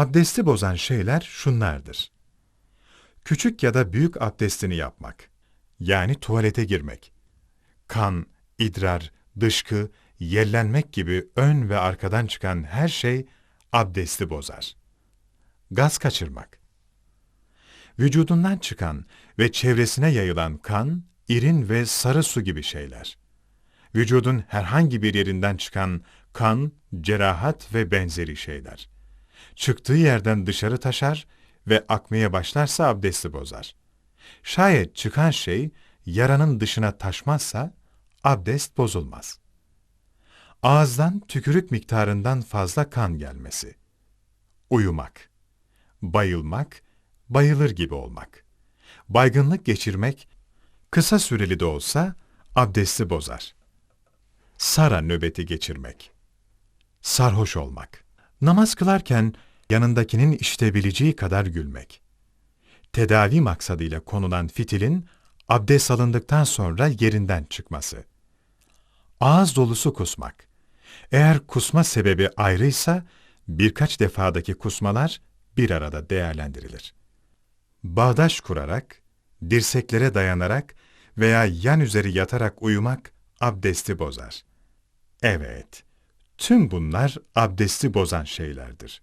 Abdesti bozan şeyler şunlardır. Küçük ya da büyük abdestini yapmak. Yani tuvalete girmek. Kan, idrar, dışkı, yellenmek gibi ön ve arkadan çıkan her şey abdesti bozar. Gaz kaçırmak. Vücudundan çıkan ve çevresine yayılan kan, irin ve sarı su gibi şeyler. Vücudun herhangi bir yerinden çıkan kan, cerahat ve benzeri şeyler. Çıktığı yerden dışarı taşar ve akmaya başlarsa abdesti bozar. Şayet çıkan şey yaranın dışına taşmazsa abdest bozulmaz. Ağızdan tükürük miktarından fazla kan gelmesi. Uyumak. Bayılmak, bayılır gibi olmak. Baygınlık geçirmek, kısa süreli de olsa abdesti bozar. Sara nöbeti geçirmek. Sarhoş olmak. Namaz kılarken yanındakinin işitebileceği kadar gülmek. Tedavi maksadıyla konulan fitilin abdest alındıktan sonra yerinden çıkması. Ağız dolusu kusmak. Eğer kusma sebebi ayrıysa birkaç defadaki kusmalar bir arada değerlendirilir. Bağdaş kurarak, dirseklere dayanarak veya yan üzeri yatarak uyumak abdesti bozar. Evet, tüm bunlar abdesti bozan şeylerdir.